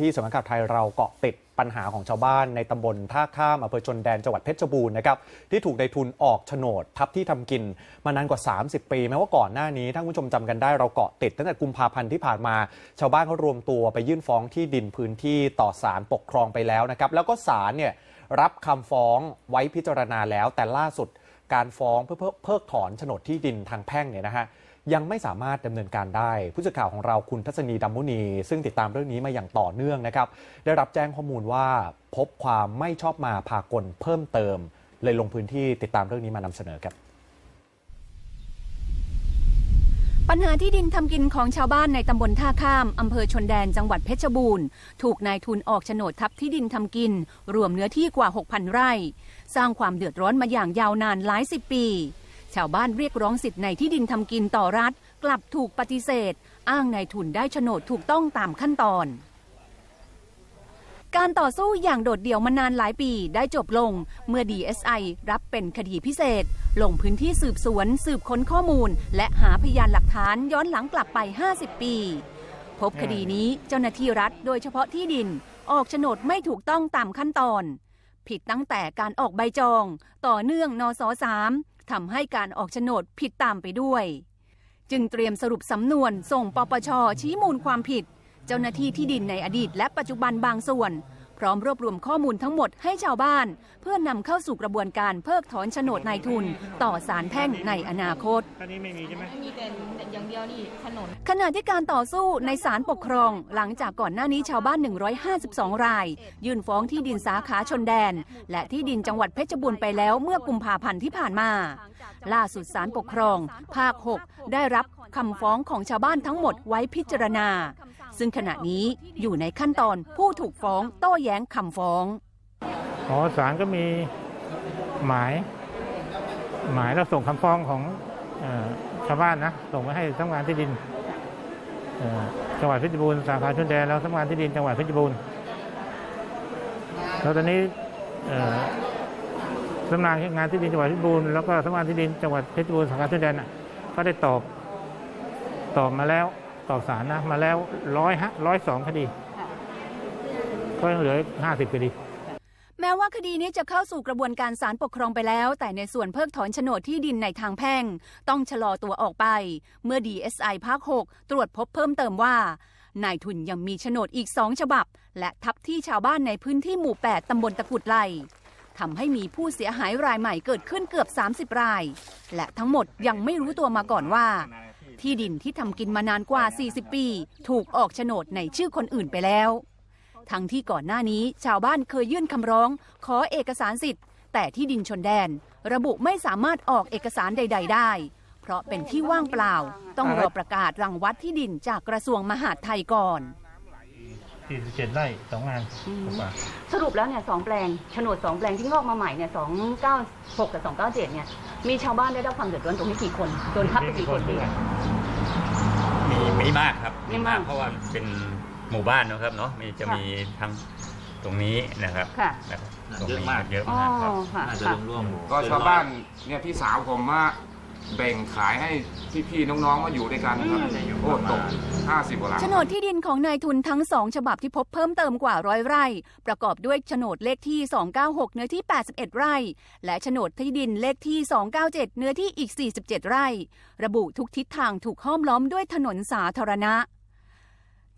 ที่สำนักข่าวไทยเราเกาะติดปัญหาของชาวบ้านในตำบลท่าข้ามอำเภอชนแดนจังหวัดเพชรบูรณ์นะครับที่ถูกในทุนออกโฉนดทับที่ทำกินมานานกว่า 30 ปี แม้ว่าก่อนหน้านี้ถ้าคุณผู้ชมจำกันได้เราเกาะติดตั้งแต่กุมภาพันธ์ที่ผ่านมา ชาวบ้านเขารวมตัวไปยื่นฟ้องที่ดินพื้นที่ต่อศาลปกครองไปแล้วนะครับแล้วก็ศาลเนี่ยรับคำฟ้องไว้พิจารณาแล้ว แต่ล่าสุดการฟ้องเพื่อเพิกถอนโฉนดที่ดินทางแพ่งเนี่ยนะฮะ ยังไม่สามารถดำเนินการได้ ผู้สื่อข่าวของเราคุณทัศนีดำมุนีซึ่งติดตามเรื่องนี้มาอย่างต่อเนื่องนะครับ ได้รับแจ้งข้อมูลว่าพบความไม่ชอบมาพากลเพิ่มเติม เลยลงพื้นที่ติดตามเรื่องนี้มานำเสนอครับปัญหาที่ดินทำกินของชาวบ้านในตำบลท่าข้าม อำเภอชนแดนจังหวัดเพชรบูรณ์ถูกนายทุนออกโฉนดทับที่ดินทำกิน รวมเนื้อที่กว่า 6,000 ไร่ สร้างความเดือดร้อนมาอย่างยาวนานหลายสิบปี ชาวบ้านเรียกร้องสิทธิ์ในที่ดินทำกินต่อรัฐ กลับถูกปฏิเสธ อ้างนายทุนได้โฉนดถูกต้องตามขั้นตอน การต่อสู้อย่างโดดเดี่ยวมานานหลายปีได้จบลง เมื่อ DSI รับเป็นคดีพิเศษ ลงพื้นที่สืบสวน สืบค้นข้อมูล และหาพยานหลักฐานย้อนหลังกลับไป 50 ปี พบคดีนี้เจ้าหน้าที่รัฐ โดยเฉพาะที่ดิน ออกโฉนดไม่ถูกต้องตามขั้นตอน ผิดตั้งแต่การออกใบจอง ต่อเนื่องนสสาม ทำให้การออกโฉนดผิดตามไปด้วย จึงเตรียมสรุปสำนวนส่งปปชชี้มูลความผิด เจ้าหน้าที่ที่ดินในอดีตและปัจจุบันบางส่วน พร้อมรวบรวมข้อมูลทั้งหมดให้ชาวบ้าน เพื่อนำเข้าสู่กระบวนการเพิกถอนโฉนดนายทุน ต่อสารแพ่งในอนาคต อันนี้ไม่มีใช่ไหม มีแต่อย่างเดียวนี่ถนน ขณะที่การต่อสู้ในศาลปกครอง หลังจากก่อนหน้านี้ชาวบ้าน 152 ราย ยื่นฟ้องที่ดินสาขาชนแดน และที่ดินจังหวัดเพชรบูรณ์ไปแล้วเมื่อกุมภาพันธ์ที่ผ่านมา ล่าสุดศาลปกครอง ภาค 6 ได้รับคำฟ้องของชาวบ้านทั้งหมดไว้พิจารณา ซึ่งขณะนี้อยู่ในขั้นตอนผู้ถูกฟ้องโต้แย้งคำฟ้องอ๋อศาลก็มีหมาย หมายแล้วส่งคำฟ้องของชาวบ้านนะ ส่งไปให้สำนักงานที่ดินจังหวัดเพชรบูรณ์สาขาชนแดนแล้วสำนักงานที่ดินจังหวัดเพชรบูรณ์แล้วตอนนี้สำนักงานที่ดินจังหวัดเพชรบูรณ์แล้วก็สำนักงานที่ดินจังหวัดเพชรบูรณ์สาขาชนแดนก็ได้ตอบตอบมาแล้ว ตอบสารนะ มาแล้วร้อยฮะร้อยสองคดี ก็ยังเหลือห้าสิบคดี แม้ว่าคดีนี้จะเข้าสู่กระบวนการศาลปกครองไปแล้ว แต่ในส่วนเพิกถอนโฉนดที่ดินในทางแพ่ง ต้องชะลอตัวออกไป เมื่อ DSI ภาค 6 ตรวจพบเพิ่มเติมว่านายทุนยังมีโฉนดอีกสองฉบับ และทับที่ชาวบ้านในพื้นที่หมู่ 8 ตำบลตะกุดไลทำให้มีผู้เสียหายรายใหม่เกิดขึ้นเกือบ 30 ราย และทั้งหมดยังไม่รู้ตัวมาก่อนว่า ที่ดินที่ทำกินมานานกว่า 40 ปี ถูกออกโฉนดในชื่อคนอื่นไปแล้ว ทั้งที่ก่อนหน้านี้ชาวบ้านเคยยื่นคำร้อง ขอเอกสารสิทธิ์ แต่ที่ดินชนแดน ระบุไม่สามารถออกเอกสารใด ๆ ได้ เพราะเป็นที่ว่างเปล่า ต้องรอประกาศรังวัดที่ดินจากกระทรวงมหาดไทยก่อน47ไร่สองงานกว่าสรุปแล้วเนี่ยสองแปลงโฉนดสองแปลงที่งอกมาใหม่เนี่ยสองเก้าหกกับสองเก้าเจ็ดเนี่ย มีชาวบ้านได้รับความเดือดร้อนตรงนี้กี่คนโดนทับไปกี่คนดีมีไม่มากครับไม่มากเพราะว่าเป็นหมู่บ้านนะครับเนาะมีจะค่ะ มีทั้งตรงนี้นะครับค่ะนะครับน่าตรงเยอะนี้มาก เยอะอ๋อมากครับ ค่ะน่าจะค่ะ ร่วมก็ชาวบ้านเนี่ยพี่สาวผมมา แบ่งขายให้พี่ๆน้องๆมาอยู่ด้วยกันนะครับอืมโอ้ตก 50กว่าหลัง โฉนดที่ดินของนายทุนทั้งสองฉบับที่พบเพิ่มเติมกว่าร้อยไร่ ประกอบด้วยโฉนดเลขที่ 296 เนื้อที่ 81 ไร่ และโฉนดที่ดินเลขที่ 297 เนื้อที่อีก 47 ไร่ ระบุทุกทิศทางถูกห้อมล้อมด้วยถนนสาธารณะ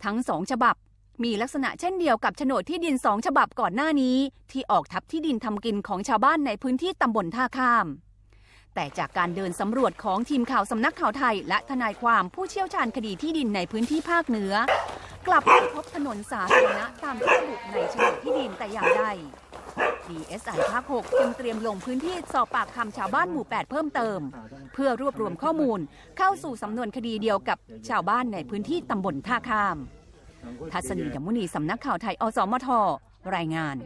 ทั้งสองฉบับมีลักษณะเช่นเดียวกับโฉนดที่ดินสองฉบับก่อนหน้านี้ ที่ออกทับที่ดินทำกินของชาวบ้านในพื้นที่ตำบลท่าข้าม แต่จากการเดินสำรวจของทีมข่าวสำนักข่าวไทย และทนายความผู้เชี่ยวชาญคดีที่ดินในพื้นที่ภาคเหนือ กลับไม่พบถนนสาธารณะตามที่ระบุในโฉนดที่ดินแต่อย่างใด DSI ภาค6จึงเตรียมลงพื้นที่สอบปากคำชาวบ้านหมู่ 8 เพิ่มเติม เพื่อรวบรวมข้อมูลเข้าสู่สำนวนคดีเดียวกับชาวบ้านในพื้นที่ตำบลท่าข้าม ทัศนีดมุนีสำนักข่าวไทยอสมทรายงาน